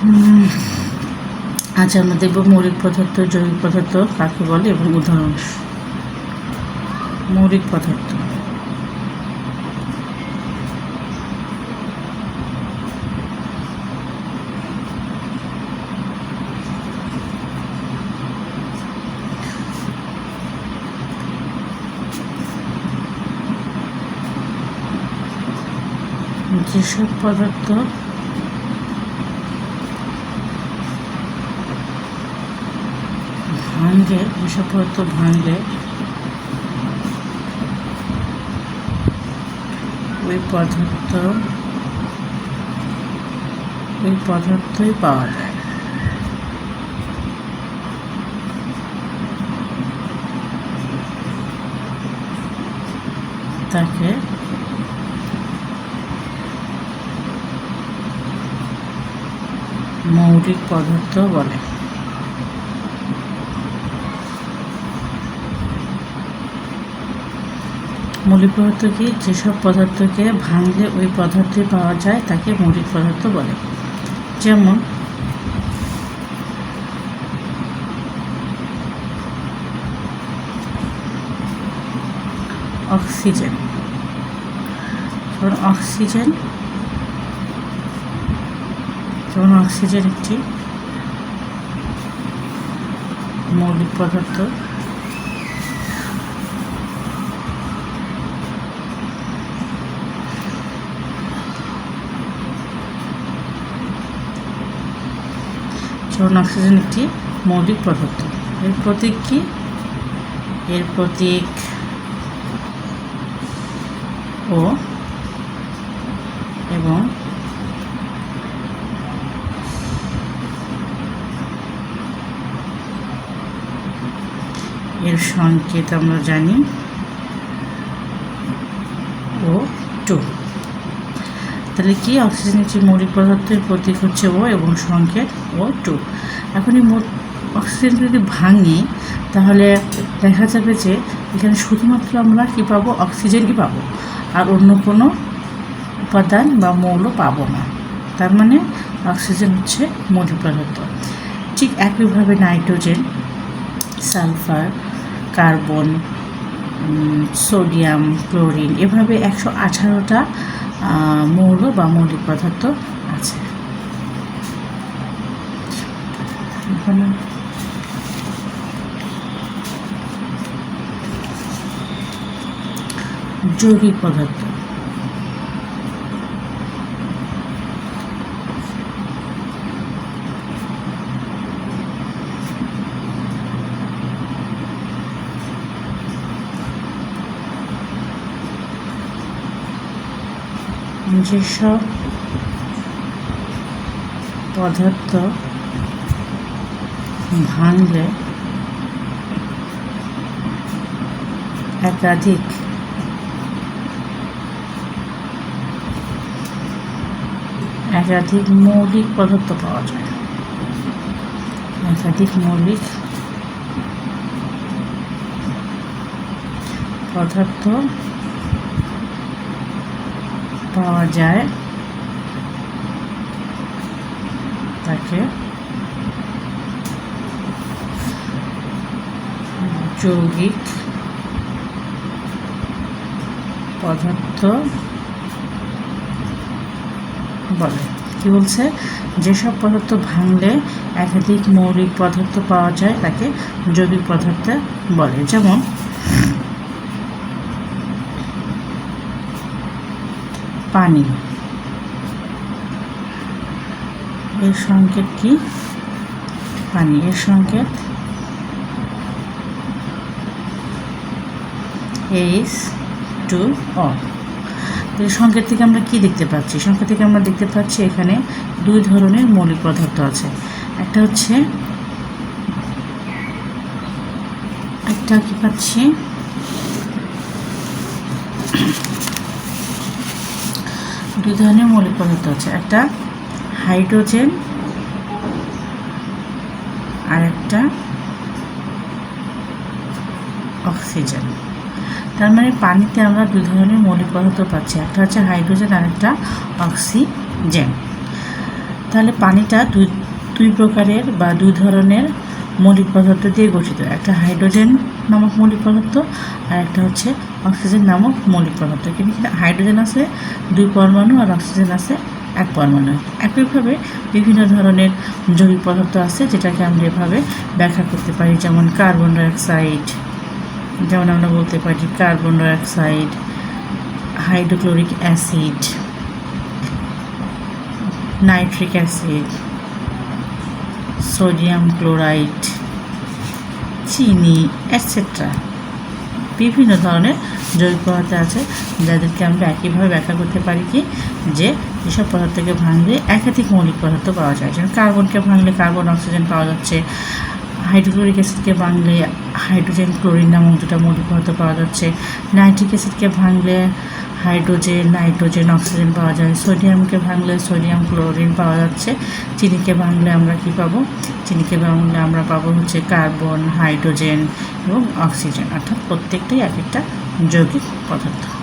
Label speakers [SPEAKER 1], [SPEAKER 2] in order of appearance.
[SPEAKER 1] আজ আমরা দেখব মৌলিক পদার্থ, জৈবিক পদার্থ, কাকে বলে, এবং উদাহরণ। মৌলিক পদার্থ। যেসব পদার্থ ভাঙলে পদার্থ ভাঙলে ওই পদার্থ ওই পদার্থই পাওয়া যায়। তাকে মৌলিক পদার্থ বলে। মৌলিক পদার্থ কি? যেসব পদার্থকে ভাঙলে ওই পদার্থে পাওয়া যায়, তাকে মৌলিক পদার্থ বলে। যেমন, অক্সিজেন। অক্সিজেন, যেমন অক্সিজেন একটি মৌলিক পদার্থ। যেমন অক্সিজেন একটি মৌলিক পদার্থ। এর প্রতীক কি? এর প্রতীক ও এবং এর সংকেত আমরা জানি ও টু তাহলে কি? অক্সিজেন একটি মৌলিক পদার্থের প্রতীক হচ্ছে ও এবং সংকেত ও টু এখন এই অক্সিজেন যদি ভাঙি, তাহলে দেখা যাবে যে এখানে শুধুমাত্র আমরা কি পাবো? অক্সিজেনই পাবো? আর অন্য কোনো উপাদান বা মৌল পাবো না। তার মানে অক্সিজেন হচ্ছে মৌলিক পদার্থ। ঠিক একইভাবে nitrogen sulphur carbon sodium chlorine এভাবে একশো আঠারোটা মৌল বা মৌলিক পদার্থ আছে। যৌগিক পদার্থ। যেসব পদার্থ ভাঙলে একাধিক একাধিক মৌলিক পদার্থ পাওয়া যায়। একাধিক মৌলিক পদার্থ পাওয়া যায়। তাকে যৌগিক পদার্থ বলে। কি বলছে? যেসব পদার্থ ভাঙলে একাধিক মৌলিক পদার্থ পাওয়া যায় তাকে যৌগিক পদার্থ বলে। যেমন পানি। এর সংকেত কি? পানি, এর সংকেত? এইচ টু অ এর সংকেত থেকে আমরা কি দেখতে পাচ্ছি? সংকেত থেকে আমরা দেখতে পাচ্ছি এখানে দুই ধরনের মৌলিক পদার্থ আছে। একটা হচ্ছে, একটা কি পাচ্ছি? দুই ধরনের মৌলিক পদার্থ আছে। একটা হাইড্রোজেন আর একটা অক্সিজেন। তার মানে পানিতে আমরা দুই ধরনের মৌলিক পদার্থ পাচ্ছি। একটা হচ্ছে হাইড্রোজেন আর একটা অক্সিজেন। তাহলে পানিটা দুই দুই প্রকারের বা দুই ধরনের মৌলিক পদার্থ দিয়ে গঠিত। একটা হাইড্রোজেন নামক মৌলিক পদার্থ আর একটা হচ্ছে অক্সিজেন নামক মৌলিক পদার্থ। কিন্তু হাইড্রোজেন আছে, দুই পরমাণু আর অক্সিজেন আছে, এক পরমাণু। একইভাবে বিভিন্ন ধরনের জৈবিক পদার্থ আছে যেটাকে আমরা এভাবে ব্যাখ্যা করতে পারি, যেমন কার্বন ডাইঅক্সাইড, যেমন আমরা বলতে পারি carbon dioxide, hydrochloric acid, nitric acid sodium chloride, চিনি অ্যাটসেট্রা বিভিন্ন ধরনের জৈব পদার্থ আছে যাদেরকে আমরা একইভাবে ব্যাখ্যা করতে পারি কি, যে এসব পদার্থকে ভাঙলে একাধিক মৌলিক পদার্থ পাওয়া যায়। যেমন কার্বনকে ভাঙলে কার্বন অক্সিজেন পাওয়া যাচ্ছে। হাইড্রোক্লোরিক অ্যাসিডকে ভাঙলে হাইড্রোজেন ক্লোরিন নামক দুটো মৌলিক পদার্থ পাওয়া যাচ্ছে। নাইট্রিক অ্যাসিডকে ভাঙলে হাইড্রোজেন, নাইট্রোজেন, অক্সিজেন পাওয়া যায়। সোডিয়ামকে ভাঙলে সোডিয়াম ক্লোরিন পাওয়া যাচ্ছে। চিনিকে ভাঙলে আমরা কি পাবো? চিনিকে ভাঙলে আমরা পাবো হচ্ছে কার্বন, হাইড্রোজেন এবং অক্সিজেন। অর্থাৎ প্রত্যেকটাই এক একটা যৌগিক পদার্থ।